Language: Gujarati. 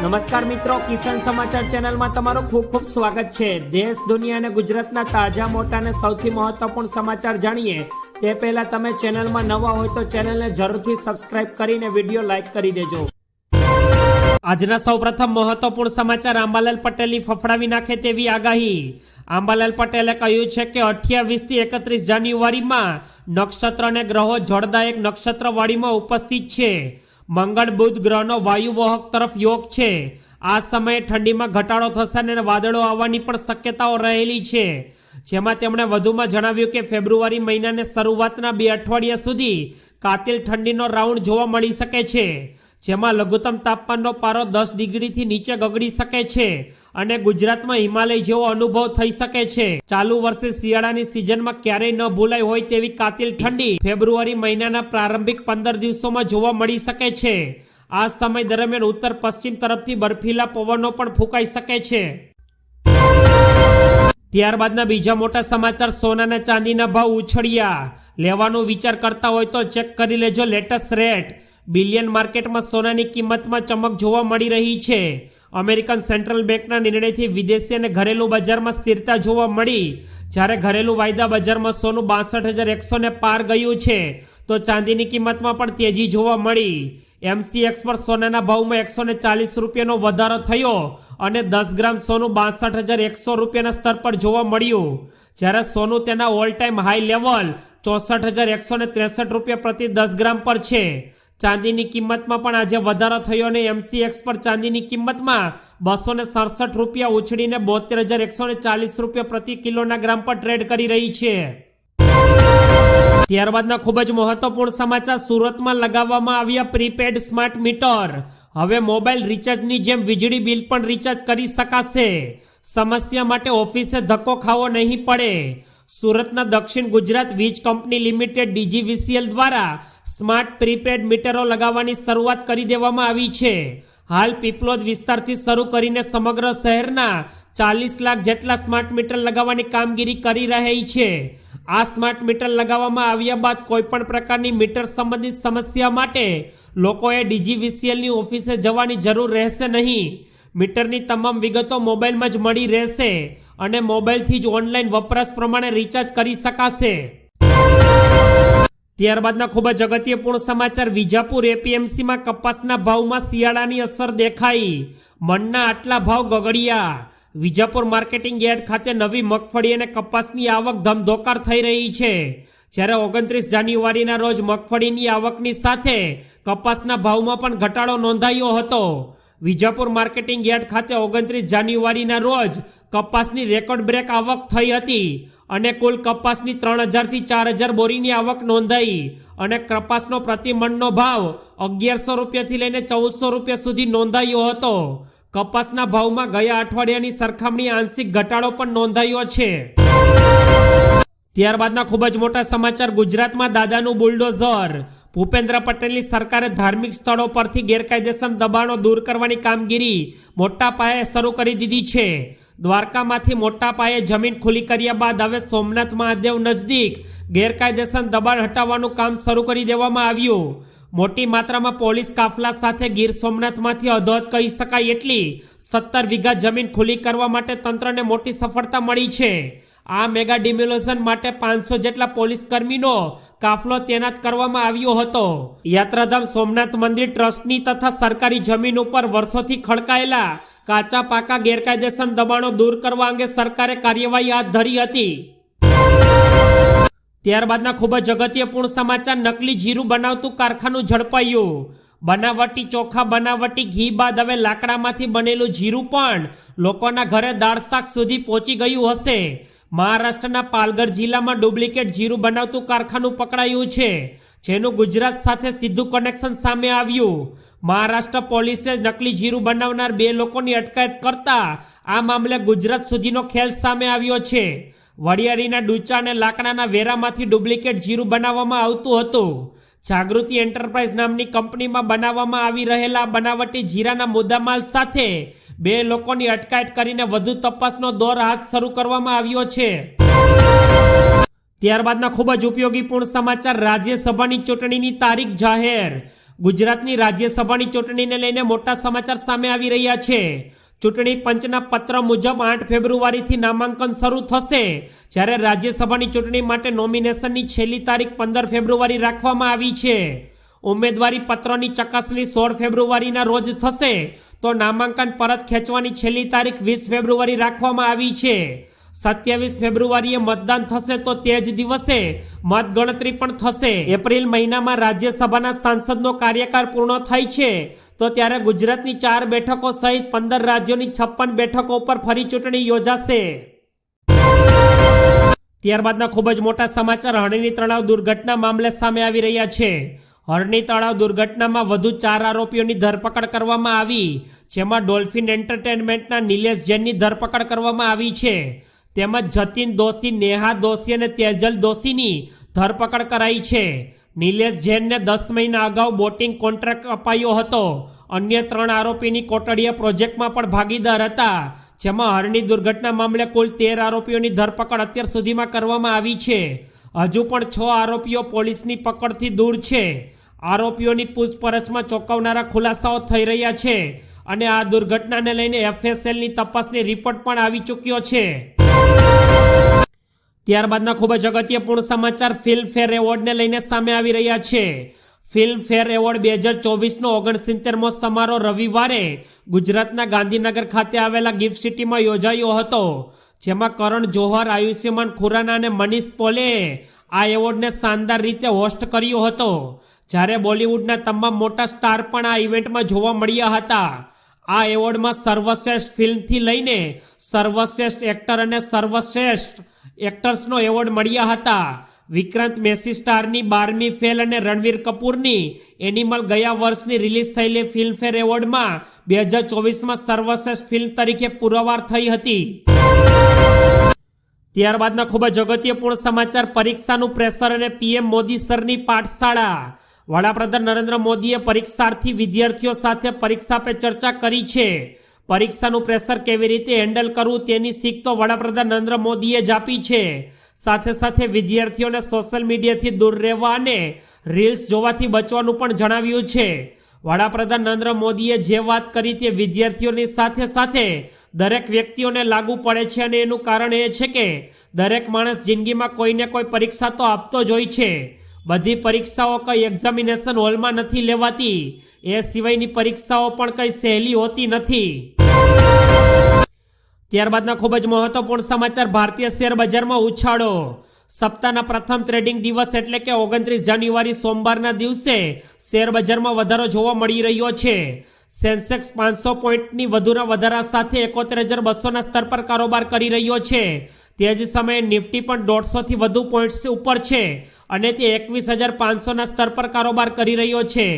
નમસ્કાર મિત્રો, કિસાન સમાચાર ચેનલમાં તમારું ખૂબ ખૂબ સ્વાગત છે. દેશ, દુનિયા અને ગુજરાતના તાજા, મોટા અને સૌથી મહત્વપૂર્ણ સમાચાર જાણીએ. તે પહેલા તમે ચેનલમાં નવા હોય તો ચેનલને જરૂરથી સબસ્ક્રાઇબ કરીને વીડિયો લાઇક કરી દેજો. આજના સૌપ્રથમ મહત્વપૂર્ણ સમાચાર આંબાલાલ પટેલની ફફડાવી નાખે તેવી આગાહી. આંબાલાલ પટેલે કહ્યું છે કે અઠ્યાવીસથી એકત્રીસ જાન્યુઆરીમાં નક્ષત્ર અને ગ્રહો જોડદાયક નક્ષત્રવાળીમાં ઉપસ્થિત છે. મંગળ બુધ ગ્રહનો વાયુવાહક તરફ યોગ છે. આ સમયે ઠંડીમાં ઘટાડો થશે અને વાદળો આવવાની પણ શક્યતાઓ રહેલી છે. જેમાં તેમણે વધુમાં જણાવ્યું કે ફેબ્રુઆરી મહિનાને શરૂઆતના બે અઠવાડિયા સુધી કાતિલ ઠંડીનો રાઉન્ડ જોવા મળી શકે છે. જેમાં લઘુત્તમ તાપમાનનો પારો દસ ડિગ્રીથી નીચે ગગડી શકે છે અને ગુજરાતમાં હિમાલય જેવો અનુભવ થઈ શકે છે. ચાલુ વર્ષે શિયાળાની સિઝનમાં ક્યારેય ન ભૂલાય હોય તેવી કાતિલ ઠંડી ફેબ્રુઆરી મહિનાના પ્રારંભિક પંદર દિવસોમાં જોવા મળી શકે છે. આ સમય દરમિયાન ઉત્તર પશ્ચિમ તરફથી બર્ફીલા પવનો પણ ફૂંકાઈ શકે છે. ત્યારબાદના બીજા મોટા સમાચાર સોનાના ચાંદીના ભાવ ઉછળ્યા. લેવાનો વિચાર કરતા હોય તો ચેક કરી લેજો લેટેસ્ટ રેટ. બિલિયન માર્કેટમાં સોનાની કિંમતમાં ચમક જોવા મળી રહી છે. અમેરિકન સેન્ટ્રલ બેંકના નિર્ણયથી વિદેશી અને ઘરેલું બજારમાં સ્થિરતા જોવા મળી. જ્યારે ઘરેલું વાયદા બજારમાં સોનું બાસઠ હજાર એકસોને પાર ગયું છે, તો ચાંદીની કિંમતમાં પણ તેજી જોવા મળી. એમસીએક્સ પર સોનાના ભાવમાં એકસો ને ચાલીસ રૂપિયાનો વધારો થયો અને દસ ગ્રામ સોનું બાસઠ હજાર એકસો રૂપિયાના સ્તર પર જોવા મળ્યું. જ્યારે સોનું તેના ઓલ ટાઈમ હાઈ લેવલ ચોસઠ હજાર એકસો ને ત્રેસઠ રૂપિયા પ્રતિ દસ ગ્રામ પર છે. ચાંદીની કિંમતમાં પણ આજે વધારો થયો અને એમસીએક્સ પર ચાંદીની કિંમતમાં બસો ને સડસઠ રૂપિયા ઉછળીને બોતેર હજાર એકસો ને ચાલીસ રૂપિયા પ્રતિ કિલોના ગ્રામ પર ટ્રેડ કરી રહી છે. ત્યારબાદના ખૂબ જ મહત્વપૂર્ણ સમાચાર સુરતમાં લગાવવામાં આવ્યા પ્રીપેડ સ્માર્ટ મીટર. હવે મોબાઈલ રિચાર્જની જેમ વીજળી બિલ પણ રિચાર્જ કરી શકાશે. સમસ્યા માટે ઓફિસે ધક્કો ખાવો નહીં પડે. સુરતના Dakshin Gujarat Vij company limited D G V C L દ્વારા સ્માર્ટ પ્રીપેડ મીટરો લગાવવાની શરૂઆત કરી દેવામાં આવી છે. હાલ પીપલોદ વિસ્તારથી શરૂ કરીને સમગ્ર શહેરના ચાલીસ લાખ જેટલા સ્માર્ટ મીટર લગાવવાની કામગીરી કરી રહી છે. આ સ્માર્ટ મીટર લગાવવામાં આવ્યા બાદ કોઈપણ પ્રકારની મીટર સંબંધિત સમસ્યા માટે લોકોએ ડીજીવીસીએલની ઓફિસે જવાની જરૂર રહેશે નહીં. મીટરની તમામ વિગતો મોબાઈલમાં જ મળી રહેશે અને મોબાઈલથી જ ઓનલાઈન વપરાશ પ્રમાણે રિચાર્જ કરી શકાશે. ત્યારબાદના ખૂબ જ અગત્યપૂર્ણ સમાચાર. વિજાપુર એપીએમસીમાં કપાસના ભાવમાં શિયાળાની અસર દેખાઈ. મનના આટલા ભાવ ગગડ્યા. વિજાપુર માર્કેટિંગ યાર્ડ ખાતે નવી મગફળી અને કપાસની આવક ધમધોકાર થઈ રહી છે. જ્યારે ઓગણત્રીસ જાન્યુઆરીના રોજ મગફળીની આવકની સાથે કપાસના ભાવમાં પણ ઘટાડો નોંધાયો હતો. વિજાપુર માર્કેટિંગ યાર્ડ ખાતે ઓગણત્રીસ જાન્યુઆરીના રોજ કપાસની રેકોર્ડ બ્રેક આવક થઈ હતી અને કુલ કપાસની ત્રણ હજારથી ચાર હજાર બોરીની આવક નોંધાઈ અને કપાસનો પ્રતિમણનો ભાવ અગિયારસો રૂપિયાથી લઈને ચૌદસો રૂપિયા સુધી નોંધાયો હતો. કપાસના ભાવમાં ગયા અઠવાડિયાની સરખામણી આંશિક ઘટાડો પણ નોંધાયો છે. ત્યારબાદના ખૂબ જ મોટા સમાચાર. ગુજરાતમાં દાદાનું બુલડોઝર. ભૂપેન્દ્ર પટેલની સરકારે ધાર્મિક સ્થળો પરથી ગેરકાયદેસર દબાણો દૂર કરવાની કામગીરી મોટા પાયે શરૂ કરી દીધી છે. દ્વારકામાંથી મોટા પાયે જમીન ખુલ્લી કર્યા બાદ હવે સોમનાથ મહાદેવ નજદીક ગેરકાયદેસર દબાણ હટાવવાનું કામ શરૂ કરી દેવામાં આવ્યું. મોટી માત્રામાં પોલીસ કાફલા સાથે ગીર સોમનાથમાંથી અધોધ કહી શકાય એટલી સત્તર વીઘા જમીન ખુલ્લી કરવા માટે તંત્રને મોટી સફળતા મળી છે. આ મેગા ડિમોલેશન માટે પાંચસો જેટલા પોલીસ કર્મીનો કાફલો તૈનાત કરવામાં આવ્યો હતો. યાત્રાધામ સોમનાથ મંદિર ટ્રસ્ટની તથા સરકારી જમીન ઉપર વર્ષોથી ખડકાયેલા કાચા પાકા ગેરકાયદેસર દબાણો દૂર કરવા અંગે સરકારે કાર્યવાહી હાથ ધરી હતી. ત્યારબાદના ખૂબ જ અગત્યપૂર્ણ સમાચાર, નકલી જીરું બનાવતું કારખાનું ઝડપાયું. બનાવટી ચોખા, બનાવટી ઘી બાદ હવે લાકડામાંથી બનેલું જીરું પણ લોકોના ઘરે દાળ શાક સુધી પહોંચી ગયું હશે. મહારાષ્ટ્રના પાલઘર જિલ્લામાં ડુપ્લિકેટ જીરું બનાવતું કારખાનું પકડાયું છે, જેનું ગુજરાત સાથે સીધું કનેક્શન સામે આવ્યું. મહારાષ્ટ્ર પોલીસે નકલી જીરું બનાવનાર બે લોકોની અટકાયત કરતા આ મામલે ગુજરાત સુધીનો ખેલ સામે આવ્યો છે. વડિયારીના ડૂચા અને લાકડાના વેરામાંથી ડુપ્લિકેટ જીરું બનાવવામાં આવતું હતું. જાગૃતિ એન્ટરપ્રાઇઝ નામની કંપનીમાં બનાવવામાં આવી રહેલા બનાવટી જીરાના મુદ્દામાલ સાથે બે લોકોની અટકાયત કરીને વધુ તપાસનો દોર હાથ શરૂ કરવામાં આવ્યો છે. ત્યારબાદના ખૂબ જ ઉપયોગીપૂર્ણ સમાચાર, રાજ્યસભાની ચૂંટણીની તારીખ જાહેર. ગુજરાતની રાજ્યસભાની ચૂંટણીને લઈને મોટા સમાચાર સામે આવી રહ્યા છે. ચૂંટણી પંચના પત્ર મુજબ આઠ ફેબ્રુઆરીથી નામાંકન શરૂ થશે. જ્યારે રાજ્યસભાની ચૂંટણી માટે નોમિનેશનની છેલ્લી તારીખ પંદર ફેબ્રુઆરી રાખવામાં આવી છે. ઉમેદવારી પત્રોની ચકાસણી સોળ ફેબ્રુઆરીના રોજ થશે. તો નામાંકન પરત ખેંચવાની છેલ્લી તારીખ વીસ ફેબ્રુઆરી રાખવામાં આવી છે. સત્યાવીસ ફેબ્રુઆરીએ મતદાન થશે તો તે જ દિવસે મતગણતરી પણ થશે. એપ્રિલ મહિનામાં રાજ્યસભાના સાંસદનો કાર્યકાળ પૂર્ણ થાય છે. તો ત્યારે ગુજરાતની ચાર બેઠકો સહિત પંદર રાજ્યોની છપ્પન બેઠકો પર ફરી ચૂંટણી યોજાશે. ત્યારબાદના ખૂબ જ મોટા સમાચાર. હણીની તણાવ દુર્ઘટના મામલે સામે આવી રહ્યા છે. હરણી તળાવ દુર્ઘટનામાં વધુ ચાર આરોપીઓની ધરપકડ કરવામાં આવી, જેમાં ડોલ્ફિન એન્ટરટેનમેન્ટના નિલેશ જૈનની ધરપકડ કરવામાં આવી છે. તેમજ જતીન દોશી, નેહા દોશી અને તેજલ દોશીની ધરપકડ કરાઈ છે. નિલેશ જૈનને દસ મહિના અગાઉ બોટિંગ કોન્ટ્રાક્ટ અપાયો હતો. અન્ય ત્રણ આરોપીની કોટડીયા પ્રોજેક્ટમાં પણ ભાગીદાર હતા, જેમાં હરણી દુર્ઘટના મામલે કુલ તેર આરોપીઓની ધરપકડ અત્યાર સુધીમાં કરવામાં આવી છે. હજુ પણ છ આરોપીઓ પોલીસની પકડથી દૂર છે. આરોપીઓની પૂછપરછમાં ચોંકાવનારા ખુલાસાઓ થઈ રહ્યા છે અને આ દુર્ઘટનાને લઈને એફએસએલની તપાસની રિપોર્ટ પણ આવી ચૂક્યો છે. ત્યારબાદના ખૂબ જ અગત્યપૂર્ણ સમાચાર ફિલ્મફેર એવોર્ડને લઈને સામે આવી રહ્યા છે. ફિલ્મફેર એવોર્ડ બે હજાર ચોવીસનો ઓગણસિત્તેરમો સમારોહ રવિવારે ગુજરાતના ગાંધીનગર ખાતે આવેલા ગિફ્ટ સિટીમાં યોજાયો હતો. જેમાં કરણ જોહર, આયુષ્યમાન ખુરાના અને મનીષ પોલે આ એવોર્ડને શાનદાર રીતે હોસ્ટ કર્યો હતો. જ્યારે બોલિવૂડના તમામ મોટા સ્ટાર પણ આ ઇવેન્ટમાં જોવા મળ્યા હતા. આ એવોર્ડમાં સર્વશ્રેષ્ઠ ફિલ્મથી લઈને સર્વશ્રેષ્ઠ એક્ટર અને સર્વશ્રેષ્ઠ એક્ટર્સનો એવોર્ડ મળ્યા હતા. વિક્રાંત મેસી સ્ટારની બારમી ફેલ અને રણવીર કપૂરની એનિમલ ગયા વર્ષની રિલીઝ થયેલી ફિલ્મફેર એવોર્ડમાં બે હજાર ચોવીસમાં સર્વશ્રેષ્ઠ ફિલ્મ તરીકે પુરવાર થઈ હતી. ત્યારબાદના ખૂબ જ અગત્યપૂર્ણ સમાચાર, પરીક્ષાનું પ્રેશર અને પીએમ મોદી સરની પાઠશાળા. વડાપ્રધાન નરેન્દ્ર મોદીએ પરીક્ષાર્થી વિદ્યાર્થીઓ સાથે પરીક્ષા પે ચર્ચા કરી છે. પરીક્ષાનું પ્રેશર કેવી રીતે હેન્ડલ કરવું તેની શીખ તો વડાપ્રધાન નરેન્દ્ર મોદીએ જ આપી છે. સાથે સાથે વિદ્યાર્થીઓને સોશિયલ મીડિયાથી દૂર રહેવા અને રીલ્સ જોવાથી બચવાનું પણ જણાવ્યું છે. વડાપ્રધાન નરેન્દ્ર મોદીએ જે વાત કરી તે વિદ્યાર્થીઓની સાથે સાથે દરેક વ્યક્તિઓને લાગુ પડે છે અને એનું કારણ એ છે કે દરેક માણસ જિંદગીમાં કોઈને કોઈ પરીક્ષા તો આપતો જ હોય છે. બધી પરીક્ષાઓ કંઈ એક્ઝામિનેશન હોલમાં નથી લેવાતી. એ સિવાયની પરીક્ષાઓ પણ કંઈ સહેલી હોતી નથી. ત્યારબાદના ખૂબ જ મહત્વપૂર્ણ સમાચાર ભારતીય શેર બજારમાં ઉછાળો. સપ્તાહના પ્રથમ ટ્રેડિંગ દિવસ એટલે કે ઓગણત્રીસ જાન્યુઆરી સોમવારના દિવસે શેર બજારમાં વધારો જોવા મળી રહ્યો છે. સેન્સેક્સ પાંચસો પોઈન્ટની વધુના વધારા સાથે એકોતેર હજાર બસોના સ્તર પર કારોબાર કરી રહ્યો છે. તે જ સમયે નિફ્ટી પણ દોઢસોથી વધુ પોઈન્ટ્સ ઉપર છે અને તે એકવીસ હજાર પાંચસોના સ્તર પર કારોબાર કરી રહ્યો છે.